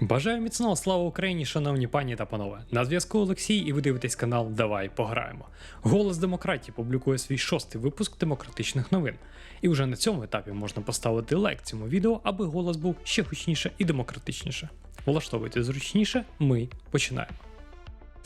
Бажаю міцного слава Україні, шановні пані та панове. На зв'язку Олексій, і ви дивитесь канал Давай пограємо. Голос демократії публікує свій шостий випуск демократичних новин. І вже на цьому етапі можна поставити лайк цьому відео, аби голос був ще гучніше і демократичніше. Влаштовуйте зручніше, ми починаємо.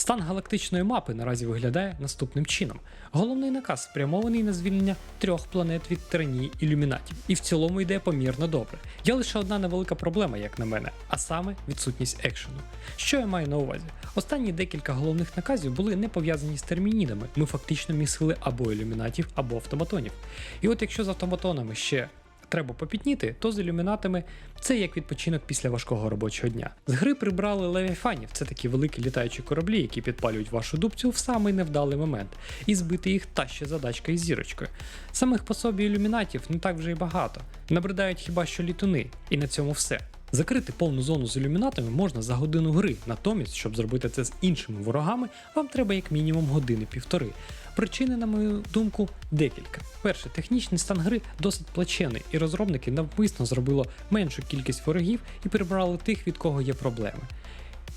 Стан галактичної мапи наразі виглядає наступним чином: головний наказ спрямований на звільнення трьох планет від тиранії ілюмінатів, і в цілому йде помірно добре. Є лише одна невелика проблема, як на мене, а саме відсутність екшену. Що я маю на увазі? Останні декілька головних наказів були не пов'язані з термінідами. Ми фактично місили або ілюмінатів, або автоматонів. І от якщо з автоматонами ще треба попітніти, то з ілюмінатами це як відпочинок після важкого робочого дня. З гри прибрали левіфанів, це такі великі літаючі кораблі, які підпалюють вашу дубцю в самий невдалий момент, і збити їх та ще задачка із зірочкою. Самих по собі ілюмінатів не так вже й багато. Набридають хіба що літуни, і на цьому все. Закрити повну зону з ілюмінатами можна за годину гри, натомість, щоб зробити це з іншими ворогами, вам треба як мінімум години-півтори. Причини, на мою думку, декілька. Перше, технічний стан гри досить плачений, і розробники навмисно зробили меншу кількість ворогів і прибрали тих, від кого є проблеми.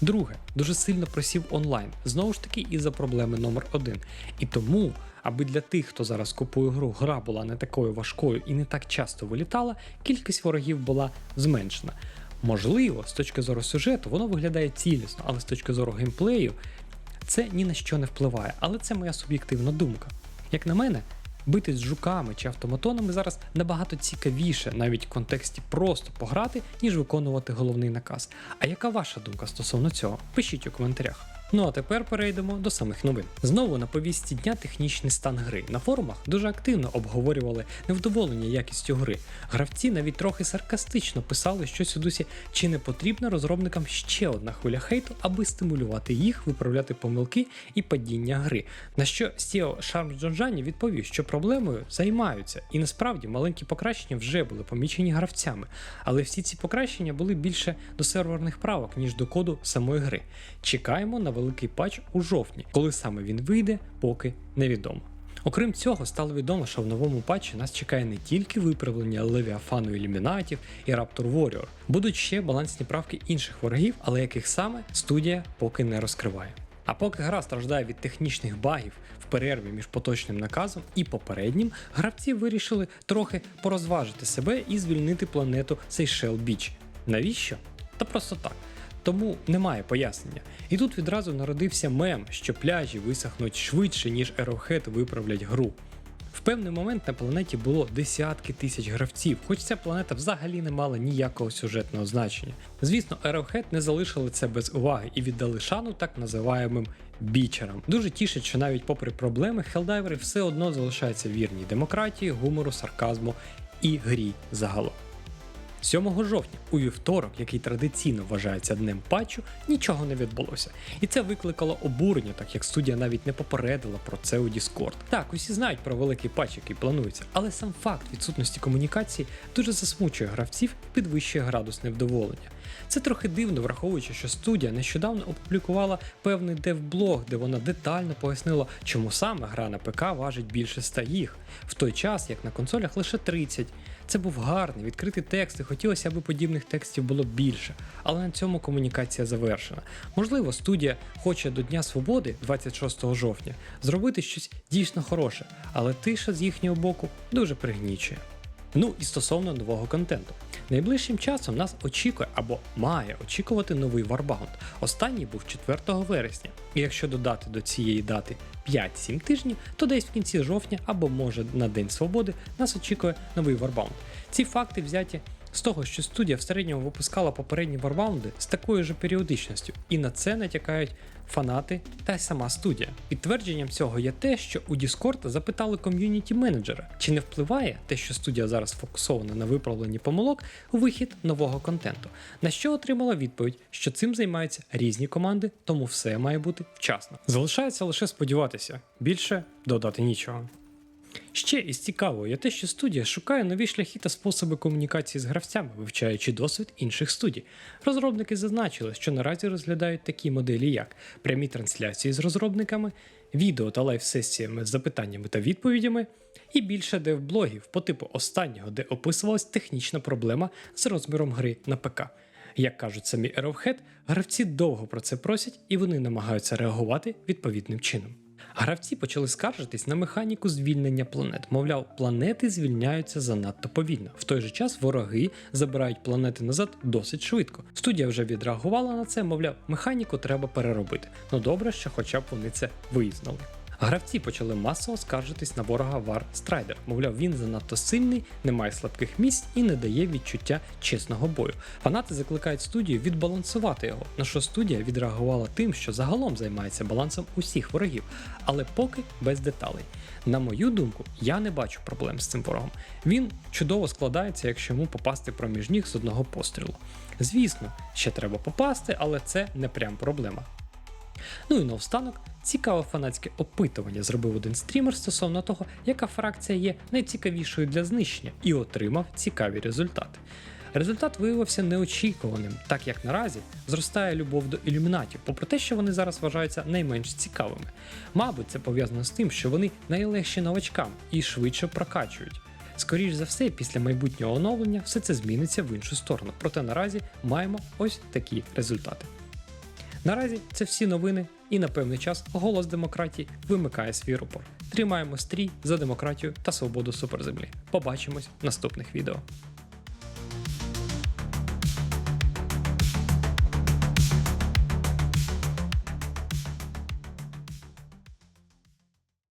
Друге, дуже сильно просів онлайн, знову ж таки, із-за проблеми номер один. І тому, аби для тих, хто зараз купує гру, гра була не такою важкою і не так часто вилітала, кількість ворогів була зменшена. Можливо, з точки зору сюжету воно виглядає цілісно, але з точки зору геймплею це ні на що не впливає. Але це моя суб'єктивна думка. Як на мене, битись з жуками чи автоматонами зараз набагато цікавіше, навіть в контексті просто пограти, ніж виконувати головний наказ. А яка ваша думка стосовно цього? Пишіть у коментарях. Ну а тепер перейдемо до самих новин. Знову на повістці дня технічний стан гри. На форумах дуже активно обговорювали невдоволення якістю гри. Гравці навіть трохи саркастично писали щось у дусі, чи не потрібна розробникам ще одна хвиля хейту, аби стимулювати їх, виправляти помилки і падіння гри. На що Стіо Шарм Джонджані відповів, що проблемою займаються, і насправді маленькі покращення вже були помічені гравцями, але всі ці покращення були більше до серверних правок, ніж до коду самої гри. Чекаємо на великий патч у жовтні, коли саме він вийде, поки невідомо. Окрім цього, стало відомо, що в новому патчі нас чекає не тільки виправлення Левіафану ілюмінатів і Raptor Warrior, будуть ще балансні правки інших ворогів, але яких саме студія поки не розкриває. А поки гра страждає від технічних багів в перерві між поточним наказом і попереднім, гравці вирішили трохи порозважити себе і звільнити планету Сейшел Біч. Навіщо? Та просто так. Тому немає пояснення. І тут відразу народився мем, що пляжі висохнуть швидше, ніж Arrowhead виправлять гру. В певний момент на планеті було десятки тисяч гравців, хоч ця планета взагалі не мала ніякого сюжетного значення. Звісно, Arrowhead не залишили це без уваги і віддали шану так називаємим бічерам. Дуже тішить, що навіть попри проблеми, хелдайвери все одно залишаються вірні демократії, гумору, сарказму і грі загалом. 7 жовтня, у вівторок, який традиційно вважається днем патчу, нічого не відбулося. І це викликало обурення, так як студія навіть не попередила про це у Discord. Так, усі знають про великий патч, який планується, але сам факт відсутності комунікації дуже засмучує гравців і підвищує градус невдоволення. Це трохи дивно, враховуючи, що студія нещодавно опублікувала певний дев-блог, де вона детально пояснила, чому саме гра на ПК важить більше 100 їх, в той час як на консолях лише 30. Це був гарний, відкритий текст, і хотілося, аби подібних текстів було більше, але на цьому комунікація завершена. Можливо, студія хоче до Дня Свободи, 26 жовтня, зробити щось дійсно хороше, але тиша з їхнього боку дуже пригнічує. Ну і стосовно нового контенту. Найближчим часом нас очікує або має очікувати новий Warbound. Останній був 4 вересня. І якщо додати до цієї дати 5-7 тижнів, то десь в кінці жовтня або може на День Свободи нас очікує новий варбаунд. Ці факти взяті з того, що студія в середньому випускала попередні варбаунди з такою ж періодичністю, і на це натякають фанати та й сама студія. Підтвердженням цього є те, що у Discord запитали ком'юніті менеджера, чи не впливає те, що студія зараз фокусована на виправленні помилок у вихід нового контенту. На що отримала відповідь, що цим займаються різні команди, тому все має бути вчасно. Залишається лише сподіватися, більше додати нічого. Ще із цікавого є те, що студія шукає нові шляхи та способи комунікації з гравцями, вивчаючи досвід інших студій. Розробники зазначили, що наразі розглядають такі моделі, як прямі трансляції з розробниками, відео та лайв-сесіями з запитаннями та відповідями, і більше дев-блогів по типу останнього, де описувалась технічна проблема з розміром гри на ПК. Як кажуть самі Arrowhead, гравці довго про це просять і вони намагаються реагувати відповідним чином. Гравці почали скаржитись на механіку звільнення планет. Мовляв, планети звільняються занадто повільно. В той же час вороги забирають планети назад досить швидко. Студія вже відреагувала на це, мовляв, механіку треба переробити. Ну добре, що хоча б вони це визнали. Гравці почали масово скаржитись на ворога War Strider. Мовляв, він занадто сильний, не має слабких місць і не дає відчуття чесного бою. Фанати закликають студію відбалансувати його, на що студія відреагувала тим, що загалом займається балансом усіх ворогів, але поки без деталей. На мою думку, я не бачу проблем з цим ворогом. Він чудово складається, якщо йому попасти проміж ніг з одного пострілу. Звісно, ще треба попасти, але це не прям проблема. Ну і наостанок, цікаве фанатське опитування зробив один стрімер стосовно того, яка фракція є найцікавішою для знищення, і отримав цікаві результати. Результат виявився неочікуваним, так як наразі зростає любов до ілюмінатів, попри те, що вони зараз вважаються найменш цікавими. Мабуть, це пов'язано з тим, що вони найлегші новачкам і швидше прокачують. Скоріш за все, після майбутнього оновлення все це зміниться в іншу сторону. Проте наразі маємо ось такі результати. Наразі це всі новини, і на певний час голос демократії вимикає свій рупор. Тримаємо стрій за демократію та свободу суперземлі. Побачимось в наступних відео.